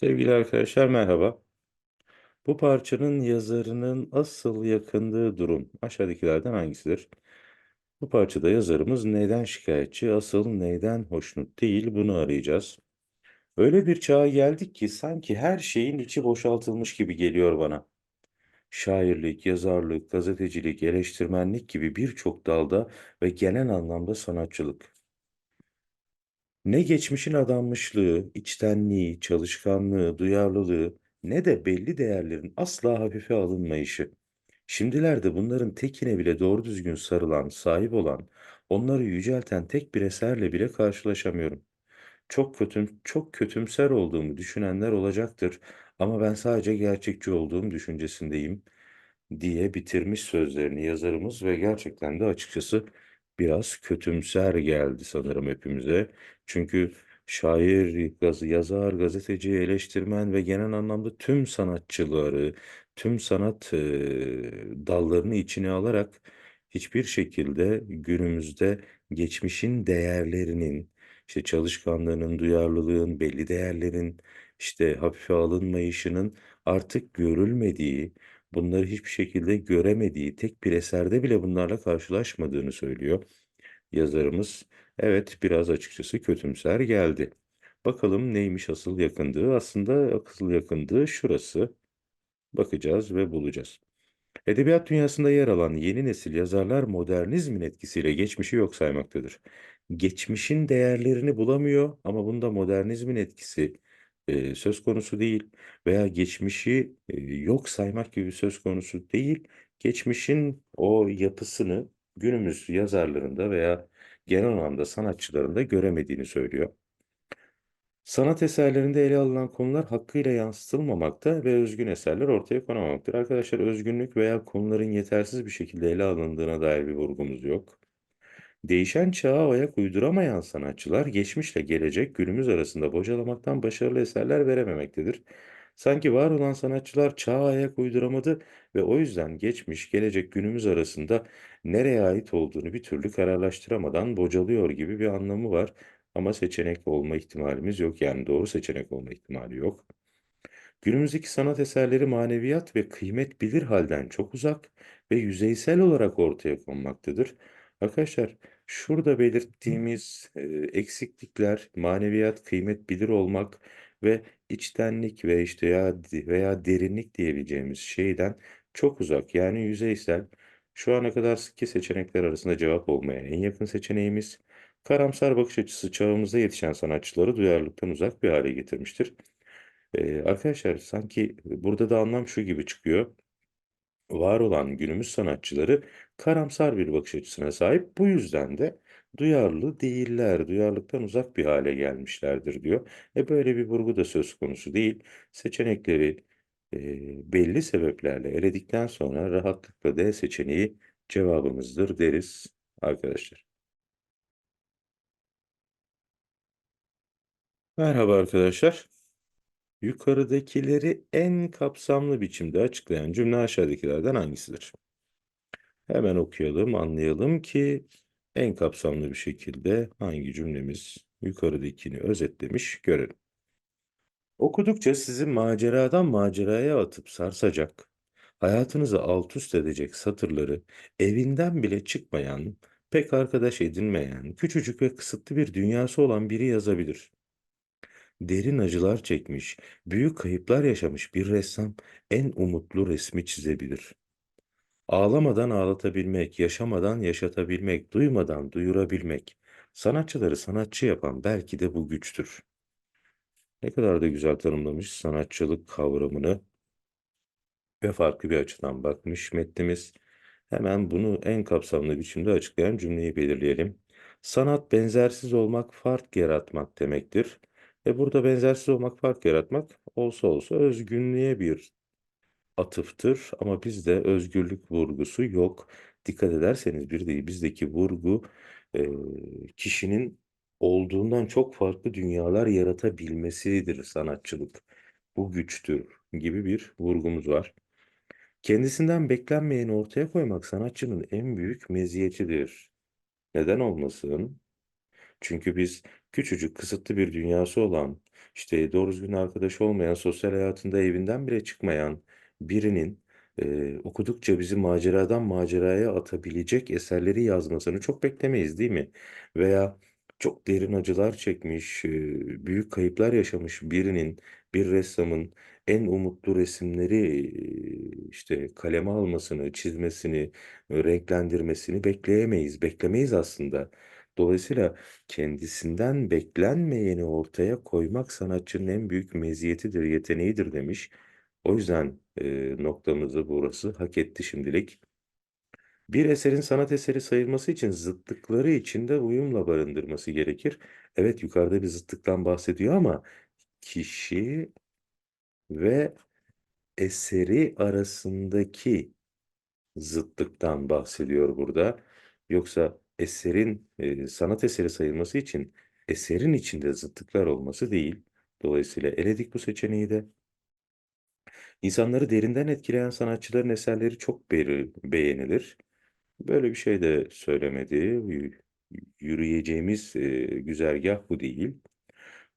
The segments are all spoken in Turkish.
Sevgili arkadaşlar merhaba. Bu parçanın yazarının asıl yakındığı durum aşağıdakilerden hangisidir? Bu parçada yazarımız neden şikayetçi, asıl neyden hoşnut değil bunu arayacağız. Öyle bir çağa geldik ki sanki her şeyin içi boşaltılmış gibi geliyor bana. Şairlik, yazarlık, gazetecilik, eleştirmenlik gibi birçok dalda ve genel anlamda sanatçılık. Ne geçmişin adanmışlığı, içtenliği, çalışkanlığı, duyarlılığı ne de belli değerlerin asla hafife alınmayışı. Şimdilerde bunların tekine bile doğru düzgün sarılan, sahip olan, onları yücelten tek bir eserle bile karşılaşamıyorum. Çok kötüm, çok kötümser olduğumu düşünenler olacaktır ama ben sadece gerçekçi olduğum düşüncesindeyim diye bitirmiş sözlerini yazarımız ve gerçekten de açıkçası biraz kötümser geldi sanırım hepimize. Çünkü şair, gazı, yazar, gazeteci, eleştirmen ve genel anlamda tüm sanatçıları, tüm sanat eee, dallarını içine alarak hiçbir şekilde günümüzde geçmişin değerlerinin, işte çalışkanlığının, duyarlılığın, belli değerlerin, işte hafife alınmayışının artık görülmediği, bunları hiçbir şekilde göremediği, tek bir eserde bile bunlarla karşılaşmadığını söylüyor yazarımız. Evet, biraz açıkçası kötümser geldi. Bakalım neymiş asıl yakındığı? Aslında asıl yakındığı şurası. Bakacağız ve bulacağız. Edebiyat dünyasında yer alan yeni nesil yazarlar modernizmin etkisiyle geçmişi yok saymaktadır. Geçmişin değerlerini bulamıyor ama bunda modernizmin etkisi söz konusu değil veya geçmişi yok saymak gibi söz konusu değil. Geçmişin o yapısını günümüz yazarlarında veya genel anlamda sanatçılarında göremediğini söylüyor. Sanat eserlerinde ele alınan konular hakkıyla yansıtılmamakta ve özgün eserler ortaya konamamaktadır. Arkadaşlar özgünlük veya konuların yetersiz bir şekilde ele alındığına dair bir vurgumuz yok. Değişen çağa ayak uyduramayan sanatçılar geçmişle gelecek günümüz arasında bocalamaktan başarılı eserler verememektedir. Sanki var olan sanatçılar çağa ayak uyduramadı ve o yüzden geçmiş, gelecek, günümüz arasında nereye ait olduğunu bir türlü kararlaştıramadan bocalıyor gibi bir anlamı var. Ama seçenek olma ihtimalimiz yok. Yani doğru seçenek olma ihtimali yok. Günümüzdeki sanat eserleri maneviyat ve kıymet bilir halden çok uzak ve yüzeysel olarak ortaya konmaktadır. Arkadaşlar şurada belirttiğimiz e, eksiklikler maneviyat, kıymet bilir olmak ve içtenlik ve işte ya veya derinlik diyebileceğimiz şeyden çok uzak. Yani yüzeysel. Şu ana kadar ki seçenekler arasında cevap olmaya en yakın seçeneğimiz karamsar bakış açısı çağımızda yetişen sanatçıları duyarlılıktan uzak bir hale getirmiştir. Ee, arkadaşlar sanki burada da anlam şu gibi çıkıyor. Var olan günümüz sanatçıları karamsar bir bakış açısına sahip. Bu yüzden de duyarlı değiller, duyarlılıktan uzak bir hale gelmişlerdir diyor. E böyle bir vurgu da söz konusu değil. Seçenekleri e, belli sebeplerle eledikten sonra rahatlıkla D seçeneği cevabımızdır deriz arkadaşlar. Merhaba arkadaşlar. Yukarıdakileri en kapsamlı biçimde açıklayan cümle aşağıdakilerden hangisidir? Hemen okuyalım, anlayalım ki en kapsamlı bir şekilde hangi cümlemiz yukarıdakini özetlemiş görelim. Okudukça sizi maceradan maceraya atıp sarsacak, hayatınızı alt üst edecek satırları evinden bile çıkmayan, pek arkadaş edinmeyen, küçücük ve kısıtlı bir dünyası olan biri yazabilir. Derin acılar çekmiş, büyük kayıplar yaşamış bir ressam en umutlu resmi çizebilir. Ağlamadan ağlatabilmek, yaşamadan yaşatabilmek, duymadan duyurabilmek, sanatçıları sanatçı yapan belki de bu güçtür. Ne kadar da güzel tanımlamış sanatçılık kavramını ve farklı bir açıdan bakmış metnimiz. Hemen bunu en kapsamlı biçimde açıklayan cümleyi belirleyelim. Sanat benzersiz olmak, fark yaratmak demektir. Ve burada benzersiz olmak, fark yaratmak olsa olsa özgünlüğe bir atıftır ama bizde özgürlük vurgusu yok. Dikkat ederseniz bir değil bizdeki vurgu e, kişinin olduğundan çok farklı dünyalar yaratabilmesidir sanatçılık. Bu güçtür gibi bir vurgumuz var. Kendisinden beklenmeyeni ortaya koymak sanatçının en büyük meziyetidir. Neden olmasın? Çünkü biz Küçücük, kısıtlı bir dünyası olan, işte doğru düzgün arkadaş olmayan, sosyal hayatında evinden bile çıkmayan birinin eee, okudukça bizi maceradan maceraya atabilecek eserleri yazmasını çok beklemeyiz, değil mi? Veya çok derin acılar çekmiş, büyük kayıplar yaşamış birinin, bir ressamın en umutlu resimleri, işte kaleme almasını, çizmesini, eee, renklendirmesini bekleyemeyiz, beklemeyiz aslında. Dolayısıyla kendisinden beklenmeyeni ortaya koymak sanatçının en büyük meziyetidir, yeteneğidir demiş. O yüzden eee, noktamızı burası hak etti şimdilik. Bir eserin sanat eseri sayılması için zıtlıkları içinde uyumla barındırması gerekir. Evet yukarıda bir zıtlıktan bahsediyor ama kişi ve eseri arasındaki zıtlıktan bahsediyor burada. Yoksa eserin eee, sanat eseri sayılması için eserin içinde zıtlıklar olması değil. Dolayısıyla eledik bu seçeneği de. İnsanları derinden etkileyen sanatçıların eserleri çok beri- beğenilir. Böyle bir şey de söylemedi. Yü- Yürüyeceğimiz eee, güzergah bu değil.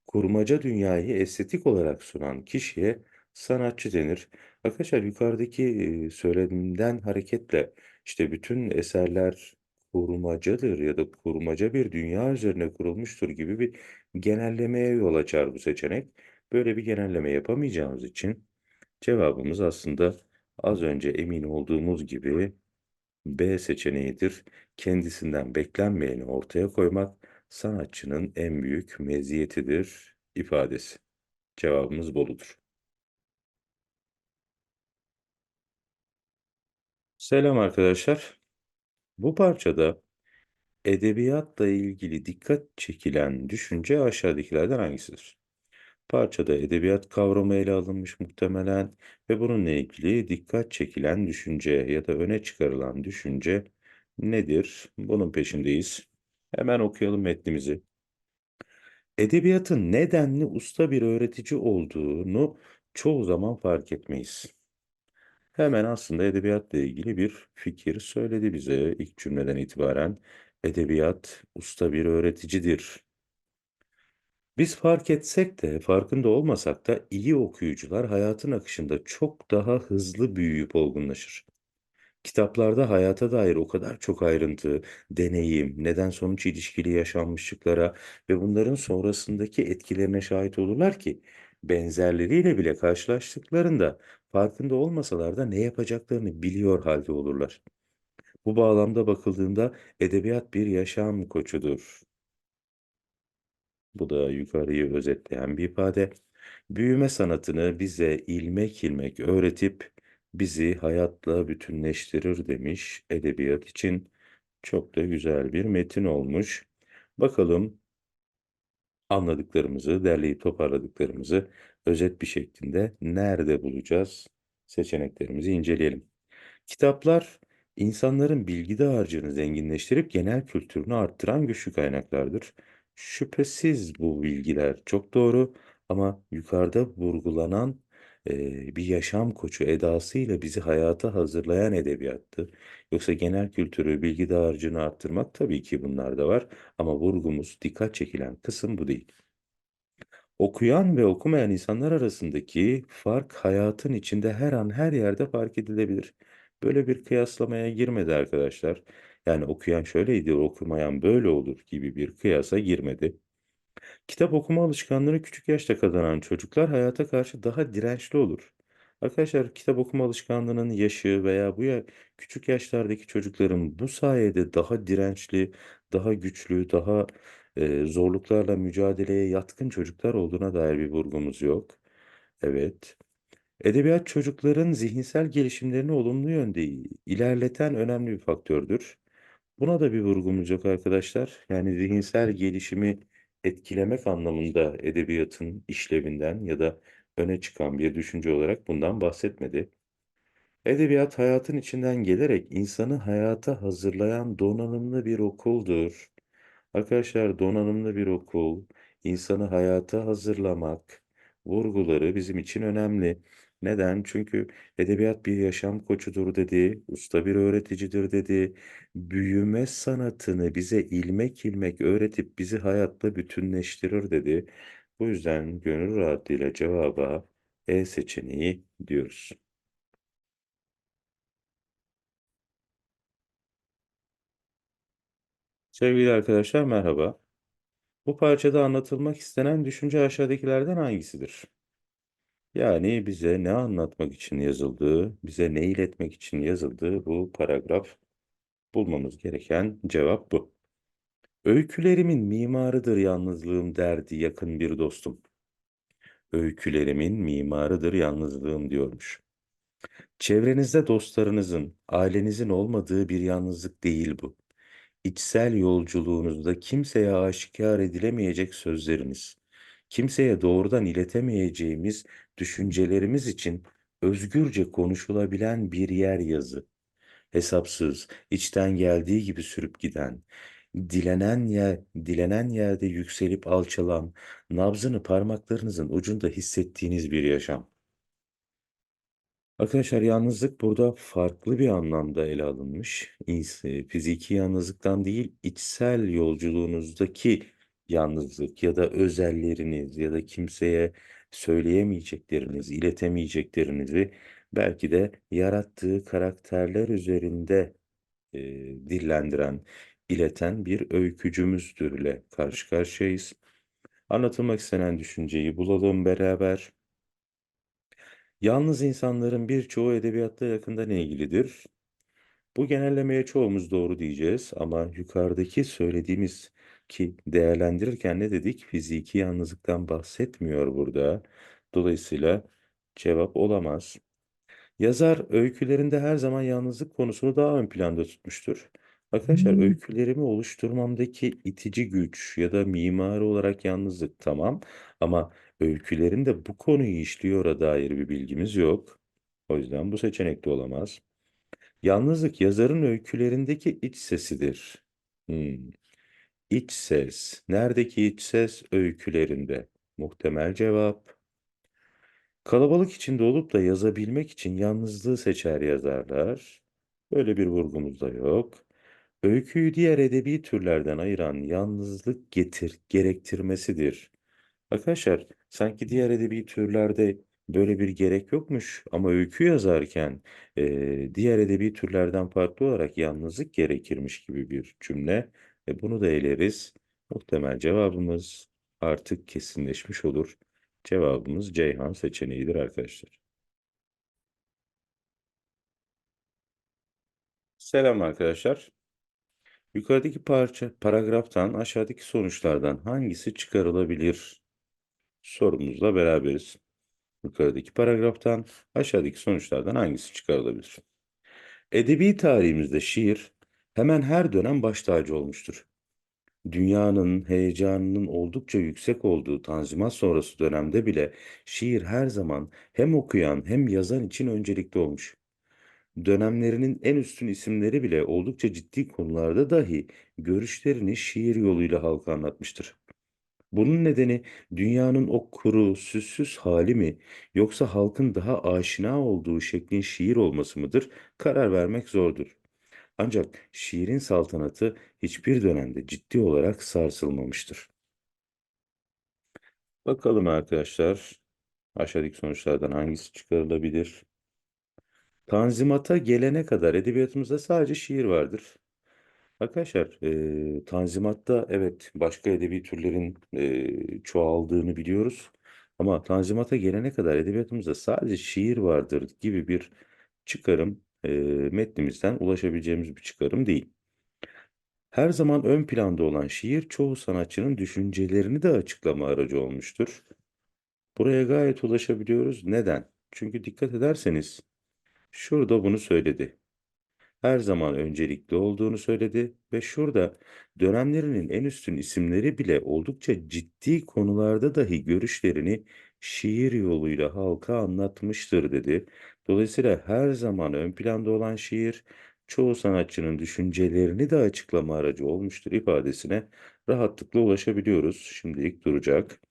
Kurmaca dünyayı estetik olarak sunan kişiye sanatçı denir. Arkadaşlar yukarıdaki e, söylemden hareketle işte bütün eserler kurmacadır ya da kurmaca bir dünya üzerine kurulmuştur gibi bir genellemeye yol açar bu seçenek. Böyle bir genelleme yapamayacağımız için cevabımız aslında az önce emin olduğumuz gibi B seçeneğidir. Kendisinden beklenmeyeni ortaya koymak sanatçının en büyük meziyetidir ifadesi. Cevabımız Bolu'dur. Selam arkadaşlar. Bu parçada edebiyatla ilgili dikkat çekilen düşünce aşağıdakilerden hangisidir? Parçada edebiyat kavramı ele alınmış muhtemelen ve bununla ilgili dikkat çekilen düşünce ya da öne çıkarılan düşünce nedir? Bunun peşindeyiz. Hemen okuyalım metnimizi. Edebiyatın nedenli usta bir öğretici olduğunu çoğu zaman fark etmeyiz. Hemen aslında edebiyatla ilgili bir fikir söyledi bize ilk cümleden itibaren. Edebiyat usta bir öğreticidir. Biz fark etsek de, farkında olmasak da iyi okuyucular hayatın akışında çok daha hızlı büyüyüp olgunlaşır. Kitaplarda hayata dair o kadar çok ayrıntı, deneyim, neden-sonuç ilişkili yaşanmışlıklara ve bunların sonrasındaki etkilerine şahit olurlar ki benzerleriyle bile karşılaştıklarında farkında olmasalar da ne yapacaklarını biliyor halde olurlar. Bu bağlamda bakıldığında edebiyat bir yaşam koçudur. Bu da yukarıyı özetleyen bir ifade. Büyüme sanatını bize ilmek ilmek öğretip bizi hayatla bütünleştirir demiş edebiyat için. Çok da güzel bir metin olmuş. Bakalım anladıklarımızı, derleyip toparladıklarımızı özet bir şeklinde nerede bulacağız? Seçeneklerimizi inceleyelim. Kitaplar insanların bilgi dağarcığını zenginleştirip genel kültürünü arttıran güçlü kaynaklardır. Şüphesiz bu bilgiler çok doğru ama yukarıda vurgulanan eee, bir yaşam koçu edasıyla bizi hayata hazırlayan edebiyattı. Yoksa genel kültürü, bilgi dağarcığını arttırmak tabii ki bunlar da var ama vurgumuz, dikkat çekilen kısım bu değil. Okuyan ve okumayan insanlar arasındaki fark hayatın içinde her an her yerde fark edilebilir. Böyle bir kıyaslamaya girmedi arkadaşlar. Yani okuyan şöyleydi, okumayan böyle olur gibi bir kıyasa girmedi. Kitap okuma alışkanlığını küçük yaşta kazanan çocuklar hayata karşı daha dirençli olur. Arkadaşlar kitap okuma alışkanlığının yaşı veya bu ya küçük yaşlardaki çocukların bu sayede daha dirençli, daha güçlü, daha zorluklarla mücadeleye yatkın çocuklar olduğuna dair bir vurgumuz yok. Evet. Edebiyat çocukların zihinsel gelişimlerini olumlu yönde ilerleten önemli bir faktördür. Buna da bir vurgumuz yok arkadaşlar. Yani zihinsel gelişimi etkilemek anlamında edebiyatın işlevinden ya da öne çıkan bir düşünce olarak bundan bahsetmedi. Edebiyat hayatın içinden gelerek insanı hayata hazırlayan donanımlı bir okuldur. Arkadaşlar donanımlı bir okul, insanı hayata hazırlamak vurguları bizim için önemli. Neden? Çünkü edebiyat bir yaşam koçudur dedi, usta bir öğreticidir dedi. Büyüme sanatını bize ilmek ilmek öğretip bizi hayatla bütünleştirir dedi. Bu yüzden gönül rahatlığıyla cevaba E seçeneği diyoruz. Sevgili arkadaşlar merhaba. Bu parçada anlatılmak istenen düşünce aşağıdakilerden hangisidir? Yani bize ne anlatmak için yazıldığı, bize ne iletmek için yazıldığı bu paragraf bulmamız gereken cevap bu. Öykülerimin mimarıdır yalnızlığım derdi yakın bir dostum. Öykülerimin mimarıdır yalnızlığım diyormuş. Çevrenizde dostlarınızın, ailenizin olmadığı bir yalnızlık değil bu. İçsel yolculuğunuzda kimseye aşikar edilemeyecek sözleriniz, kimseye doğrudan iletemeyeceğimiz düşüncelerimiz için özgürce konuşulabilen bir yer yazı. Hesapsız, içten geldiği gibi sürüp giden, dilenen yer, dilenen yerde yükselip alçalan, nabzını parmaklarınızın ucunda hissettiğiniz bir yaşam. Arkadaşlar yalnızlık burada farklı bir anlamda ele alınmış. E, Fiziki yalnızlıktan değil, içsel yolculuğunuzdaki yalnızlık ya da özelleriniz ya da kimseye söyleyemeyecekleriniz, iletemeyeceklerinizi belki de yarattığı karakterler üzerinde e, dillendiren, ileten bir öykücümüzdürle karşı karşıyayız. Anlatılmak istenen düşünceyi bulalım beraber. Yalnız insanların birçoğu edebiyatta yakından ilgilidir. Bu genellemeye çoğumuz doğru diyeceğiz ama yukarıdaki söylediğimiz ki değerlendirirken ne dedik? Fiziki yalnızlıktan bahsetmiyor burada. Dolayısıyla cevap olamaz. Yazar öykülerinde her zaman yalnızlık konusunu daha ön planda tutmuştur. Arkadaşlar öykülerimi oluşturmamdaki itici güç ya da mimari olarak yalnızlık tamam ama öykülerinde bu konuyu işliyor'a dair bir bilgimiz yok. O yüzden bu seçenek de olamaz. Yalnızlık yazarın öykülerindeki iç sesidir. Hmm. İç ses. Neredeki iç ses? Öykülerinde. Muhtemel cevap. Kalabalık içinde olup da yazabilmek için yalnızlığı seçer yazarlar. Böyle bir vurgumuz da yok. Öyküyü diğer edebi türlerden ayıran yalnızlık getir, gerektirmesidir. Arkadaşlar sanki diğer edebi türlerde böyle bir gerek yokmuş ama öykü yazarken eee, diğer edebi türlerden farklı olarak yalnızlık gerekirmiş gibi bir cümle. E, bunu da eleriz. Muhtemel cevabımız artık kesinleşmiş olur. Cevabımız Ceyhan seçeneğidir arkadaşlar. Selam arkadaşlar. Yukarıdaki parça paragraftan aşağıdaki sonuçlardan hangisi çıkarılabilir? Sorumuzla beraberiz. Yukarıdaki paragraftan aşağıdaki sonuçlardan hangisi çıkarılabilir? Edebi tarihimizde şiir hemen her dönem baş tacı olmuştur. Dünyanın heyecanının oldukça yüksek olduğu Tanzimat sonrası dönemde bile şiir her zaman hem okuyan hem yazan için öncelikli olmuş. Dönemlerinin en üstün isimleri bile oldukça ciddi konularda dahi görüşlerini şiir yoluyla halka anlatmıştır. Bunun nedeni dünyanın o kuru, süssüz hali mi yoksa halkın daha aşina olduğu şeklin şiir olması mıdır? Karar vermek zordur. Ancak şiirin saltanatı hiçbir dönemde ciddi olarak sarsılmamıştır. Bakalım arkadaşlar, aşağıdaki sonuçlardan hangisi çıkarılabilir? Tanzimata gelene kadar edebiyatımızda sadece şiir vardır. Arkadaşlar, eee, Tanzimat'ta evet başka edebi türlerin eee, çoğaldığını biliyoruz. Ama Tanzimat'a gelene kadar edebiyatımızda sadece şiir vardır gibi bir çıkarım eee, metnimizden ulaşabileceğimiz bir çıkarım değil. Her zaman ön planda olan şiir çoğu sanatçının düşüncelerini de açıklama aracı olmuştur. Buraya gayet ulaşabiliyoruz. Neden? Çünkü dikkat ederseniz şurada bunu söyledi her zaman öncelikli olduğunu söyledi ve şurada dönemlerinin en üstün isimleri bile oldukça ciddi konularda dahi görüşlerini şiir yoluyla halka anlatmıştır dedi. Dolayısıyla her zaman ön planda olan şiir çoğu sanatçının düşüncelerini de açıklama aracı olmuştur ifadesine rahatlıkla ulaşabiliyoruz. Şimdilik duracak.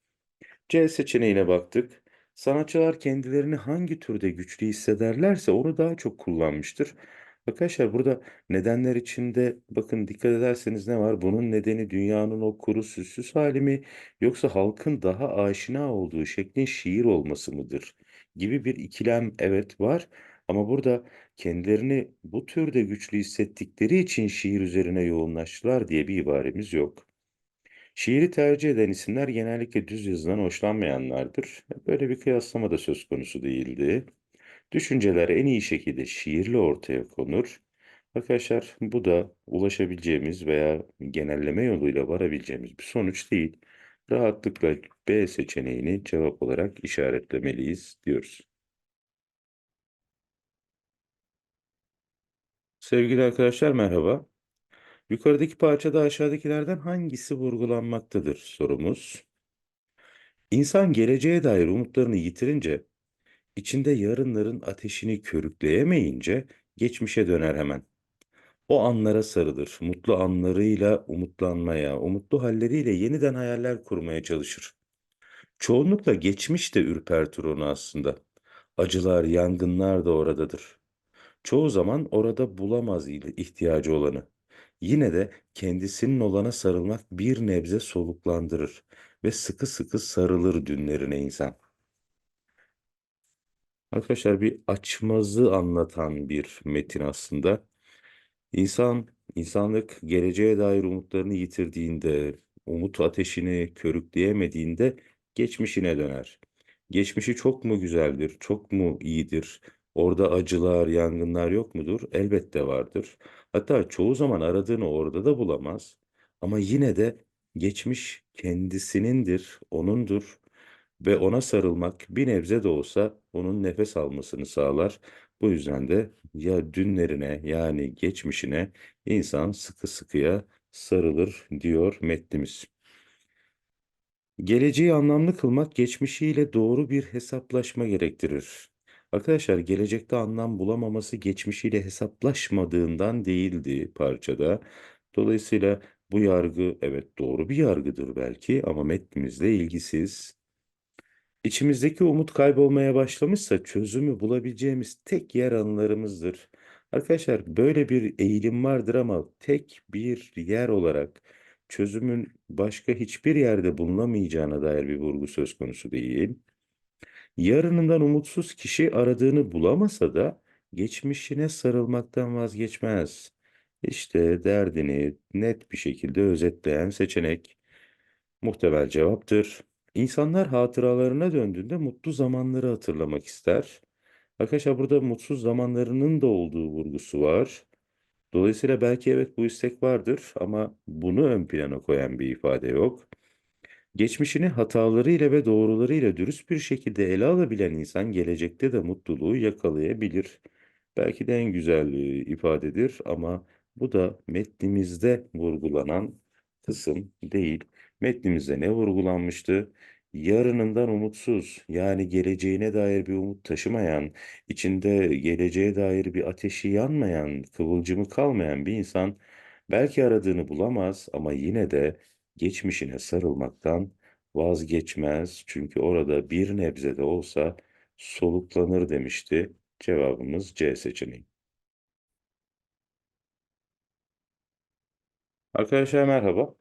C seçeneğine baktık. Sanatçılar kendilerini hangi türde güçlü hissederlerse onu daha çok kullanmıştır. Arkadaşlar burada nedenler içinde bakın dikkat ederseniz ne var? Bunun nedeni dünyanın o kuru süssüz hali mi yoksa halkın daha aşina olduğu şeklin şiir olması mıdır? Gibi bir ikilem evet var ama burada kendilerini bu türde güçlü hissettikleri için şiir üzerine yoğunlaştılar diye bir ibaremiz yok. Şiiri tercih eden isimler genellikle düz yazıdan hoşlanmayanlardır. Böyle bir kıyaslama da söz konusu değildi. Düşünceler en iyi şekilde şiirle ortaya konur. Arkadaşlar bu da ulaşabileceğimiz veya genelleme yoluyla varabileceğimiz bir sonuç değil. Rahatlıkla B seçeneğini cevap olarak işaretlemeliyiz diyoruz. Sevgili arkadaşlar merhaba. Yukarıdaki parçada aşağıdakilerden hangisi vurgulanmaktadır sorumuz. İnsan geleceğe dair umutlarını yitirince, içinde yarınların ateşini körükleyemeyince geçmişe döner hemen. O anlara sarılır, mutlu anlarıyla umutlanmaya, umutlu halleriyle yeniden hayaller kurmaya çalışır. Çoğunlukla geçmiş de ürpertir onu aslında. Acılar, yangınlar da oradadır. Çoğu zaman orada bulamaz ihtiyacı olanı. Yine de kendisinin olana sarılmak bir nebze soluklandırır ve sıkı sıkı sarılır dünlerine insan. Arkadaşlar bir açmazı anlatan bir metin aslında. İnsan, insanlık geleceğe dair umutlarını yitirdiğinde, umut ateşini körükleyemediğinde geçmişine döner. Geçmişi çok mu güzeldir, çok mu iyidir? Orada acılar, yangınlar yok mudur? Elbette vardır. Hatta çoğu zaman aradığını orada da bulamaz. Ama yine de geçmiş kendisinindir, onundur ve ona sarılmak bir nebze de olsa onun nefes almasını sağlar. Bu yüzden de ya dünlerine yani geçmişine insan sıkı sıkıya sarılır diyor metnimiz. Geleceği anlamlı kılmak geçmişiyle doğru bir hesaplaşma gerektirir. Arkadaşlar gelecekte anlam bulamaması geçmişiyle hesaplaşmadığından değildi parçada. Dolayısıyla bu yargı evet doğru bir yargıdır belki ama metnimizle ilgisiz. İçimizdeki umut kaybolmaya başlamışsa çözümü bulabileceğimiz tek yer anılarımızdır. Arkadaşlar böyle bir eğilim vardır ama tek bir yer olarak çözümün başka hiçbir yerde bulunamayacağına dair bir vurgu söz konusu değil. Yarınından umutsuz kişi aradığını bulamasa da geçmişine sarılmaktan vazgeçmez. İşte derdini net bir şekilde özetleyen seçenek muhtemel cevaptır. İnsanlar hatıralarına döndüğünde mutlu zamanları hatırlamak ister. Arkadaşlar burada mutsuz zamanlarının da olduğu vurgusu var. Dolayısıyla belki evet bu istek vardır ama bunu ön plana koyan bir ifade yok. Geçmişini hatalarıyla ve doğrularıyla dürüst bir şekilde ele alabilen insan gelecekte de mutluluğu yakalayabilir. Belki de en güzel ifadedir ama bu da metnimizde vurgulanan kısım değil. Metnimizde ne vurgulanmıştı? Yarınından umutsuz, yani geleceğine dair bir umut taşımayan, içinde geleceğe dair bir ateşi yanmayan, kıvılcımı kalmayan bir insan belki aradığını bulamaz ama yine de geçmişine sarılmaktan vazgeçmez. Çünkü orada bir nebze de olsa soluklanır demişti. Cevabımız C seçeneği. Arkadaşlar merhaba.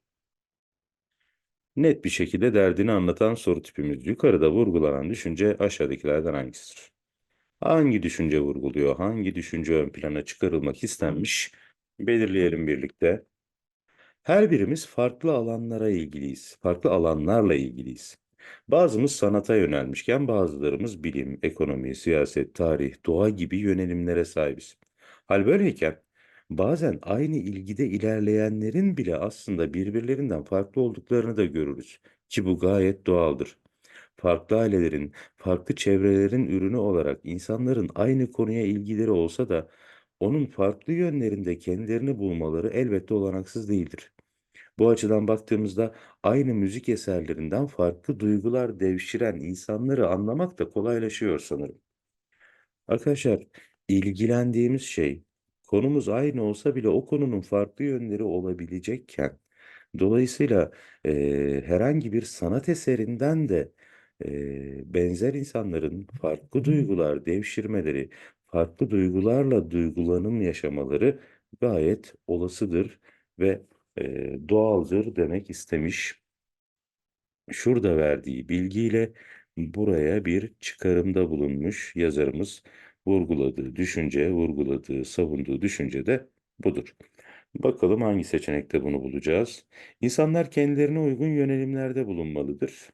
Net bir şekilde derdini anlatan soru tipimiz. Yukarıda vurgulanan düşünce aşağıdakilerden hangisidir? Hangi düşünce vurguluyor? Hangi düşünce ön plana çıkarılmak istenmiş? Belirleyelim birlikte. Her birimiz farklı alanlara ilgiliyiz. Farklı alanlarla ilgiliyiz. Bazımız sanata yönelmişken bazılarımız bilim, ekonomi, siyaset, tarih, doğa gibi yönelimlere sahibiz. Hal böyleyken bazen aynı ilgide ilerleyenlerin bile aslında birbirlerinden farklı olduklarını da görürüz ki bu gayet doğaldır. Farklı ailelerin, farklı çevrelerin ürünü olarak insanların aynı konuya ilgileri olsa da onun farklı yönlerinde kendilerini bulmaları elbette olanaksız değildir. Bu açıdan baktığımızda aynı müzik eserlerinden farklı duygular devşiren insanları anlamak da kolaylaşıyor sanırım. Arkadaşlar, ilgilendiğimiz şey, konumuz aynı olsa bile o konunun farklı yönleri olabilecekken, dolayısıyla eee, herhangi bir sanat eserinden de eee, benzer insanların farklı duygular devşirmeleri, farklı duygularla duygulanım yaşamaları gayet olasıdır ve, eee, doğaldır demek istemiş. Şurada verdiği bilgiyle buraya bir çıkarımda bulunmuş yazarımız. Vurguladığı düşünce, vurguladığı, savunduğu düşünce de budur. Bakalım hangi seçenekte bunu bulacağız? İnsanlar kendilerine uygun yönelimlerde bulunmalıdır.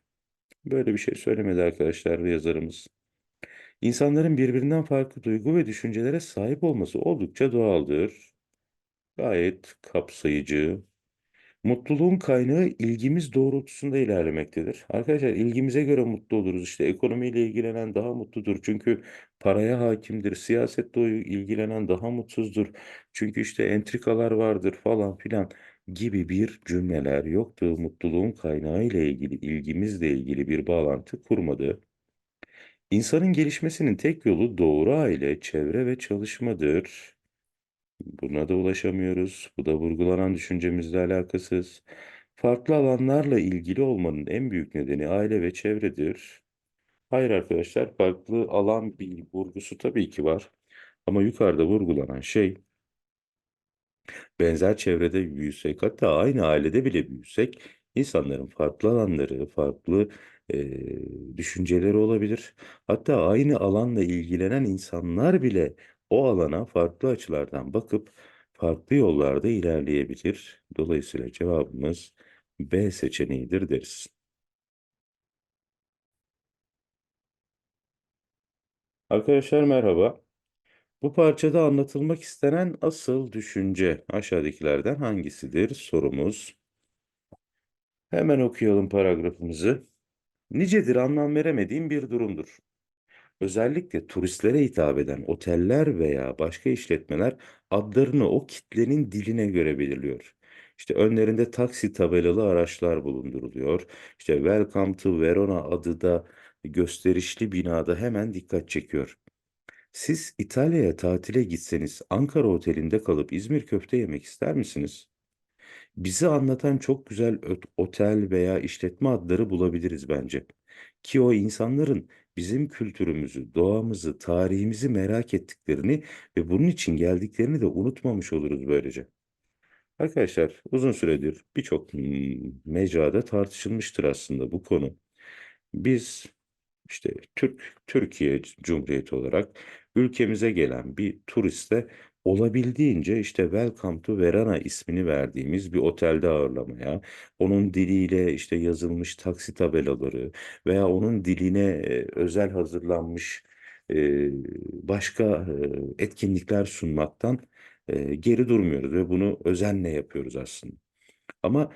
Böyle bir şey söylemedi arkadaşlar yazarımız. İnsanların birbirinden farklı duygu ve düşüncelere sahip olması oldukça doğaldır. Gayet kapsayıcı, Mutluluğun kaynağı ilgimiz doğrultusunda ilerlemektedir. Arkadaşlar ilgimize göre mutlu oluruz. İşte ekonomiyle ilgilenen daha mutludur. Çünkü paraya hakimdir. Siyasetle ilgilenen daha mutsuzdur. Çünkü işte entrikalar vardır falan filan gibi bir cümleler yoktu. Mutluluğun kaynağı ile ilgili, ilgimizle ilgili bir bağlantı kurmadı. İnsanın gelişmesinin tek yolu doğru aile, çevre ve çalışmadır. Buna da ulaşamıyoruz. Bu da vurgulanan düşüncemizle alakasız. Farklı alanlarla ilgili olmanın en büyük nedeni aile ve çevredir. Hayır arkadaşlar, farklı alan bir vurgusu tabii ki var. Ama yukarıda vurgulanan şey benzer çevrede büyüsek, hatta aynı ailede bile büyüsek insanların farklı alanları, farklı eee, düşünceleri olabilir. Hatta aynı alanla ilgilenen insanlar bile o alana farklı açılardan bakıp farklı yollarda ilerleyebilir. Dolayısıyla cevabımız B seçeneğidir deriz. Arkadaşlar merhaba. Bu parçada anlatılmak istenen asıl düşünce aşağıdakilerden hangisidir sorumuz. Hemen okuyalım paragrafımızı. Nicedir anlam veremediğim bir durumdur. Özellikle turistlere hitap eden oteller veya başka işletmeler adlarını o kitlenin diline göre belirliyor. İşte önlerinde taksi tabelalı araçlar bulunduruluyor. İşte Welcome to Verona adı da gösterişli binada hemen dikkat çekiyor. Siz İtalya'ya tatile gitseniz Ankara otelinde kalıp İzmir köfte yemek ister misiniz? Bizi anlatan çok güzel otel veya işletme adları bulabiliriz bence. Ki o insanların bizim kültürümüzü, doğamızı, tarihimizi merak ettiklerini ve bunun için geldiklerini de unutmamış oluruz böylece. Arkadaşlar uzun süredir birçok hmm, mecrada tartışılmıştır aslında bu konu. Biz işte Türk Türkiye Cumhuriyeti olarak ülkemize gelen bir turiste olabildiğince işte Welcome to Verona ismini verdiğimiz bir otelde ağırlamaya, onun diliyle işte yazılmış taksi tabelaları veya onun diline e, özel hazırlanmış e, başka e, etkinlikler sunmaktan geri durmuyoruz ve bunu özenle yapıyoruz aslında. Ama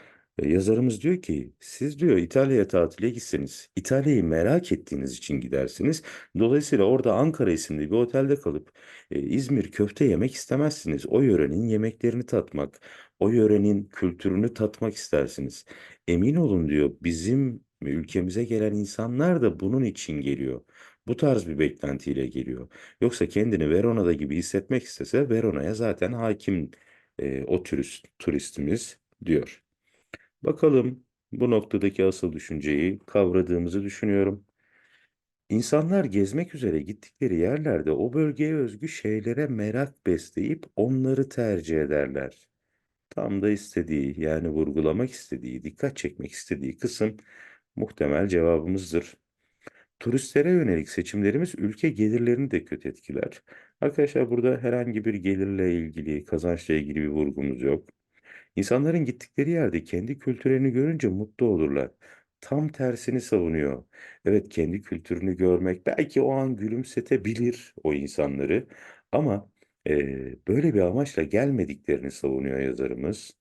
yazarımız diyor ki siz diyor İtalya'ya tatile gitseniz İtalya'yı merak ettiğiniz için gidersiniz. Dolayısıyla orada Ankara isimli bir otelde kalıp e, İzmir köfte yemek istemezsiniz. O yörenin yemeklerini tatmak, o yörenin kültürünü tatmak istersiniz. Emin olun diyor bizim ülkemize gelen insanlar da bunun için geliyor. Bu tarz bir beklentiyle geliyor. Yoksa kendini Verona'da gibi hissetmek istese Verona'ya zaten hakim e, o turist, turistimiz diyor. Bakalım bu noktadaki asıl düşünceyi kavradığımızı düşünüyorum. İnsanlar gezmek üzere gittikleri yerlerde o bölgeye özgü şeylere merak besleyip onları tercih ederler. Tam da istediği yani vurgulamak istediği, dikkat çekmek istediği kısım muhtemel cevabımızdır. Turistlere yönelik seçimlerimiz ülke gelirlerini de kötü etkiler. Arkadaşlar burada herhangi bir gelirle ilgili, kazançla ilgili bir vurgumuz yok. İnsanların gittikleri yerde kendi kültürlerini görünce mutlu olurlar. Tam tersini savunuyor. Evet kendi kültürünü görmek belki o an gülümsetebilir o insanları ama eee, böyle bir amaçla gelmediklerini savunuyor yazarımız.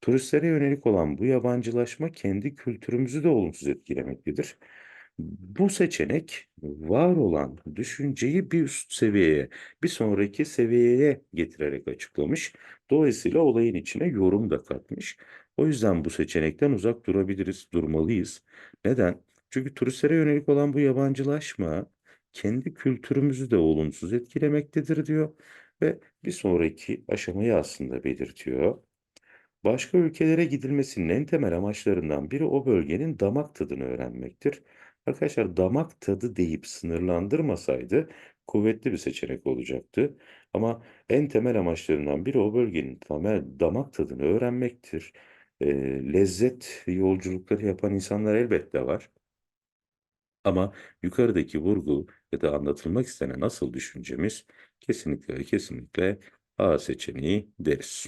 Turistlere yönelik olan bu yabancılaşma kendi kültürümüzü de olumsuz etkilemektedir. Bu seçenek var olan düşünceyi bir üst seviyeye, bir sonraki seviyeye getirerek açıklamış. Dolayısıyla olayın içine yorum da katmış. O yüzden bu seçenekten uzak durabiliriz, durmalıyız. Neden? Çünkü turistlere yönelik olan bu yabancılaşma kendi kültürümüzü de olumsuz etkilemektedir diyor ve bir sonraki aşamayı aslında belirtiyor. Başka ülkelere gidilmesinin en temel amaçlarından biri o bölgenin damak tadını öğrenmektir. Arkadaşlar damak tadı deyip sınırlandırmasaydı kuvvetli bir seçenek olacaktı. Ama en temel amaçlarından biri o bölgenin temel damak tadını öğrenmektir. Eee, lezzet yolculukları yapan insanlar elbette var. Ama yukarıdaki vurgu ya da anlatılmak istenen asıl düşüncemiz kesinlikle kesinlikle A seçeneği deriz.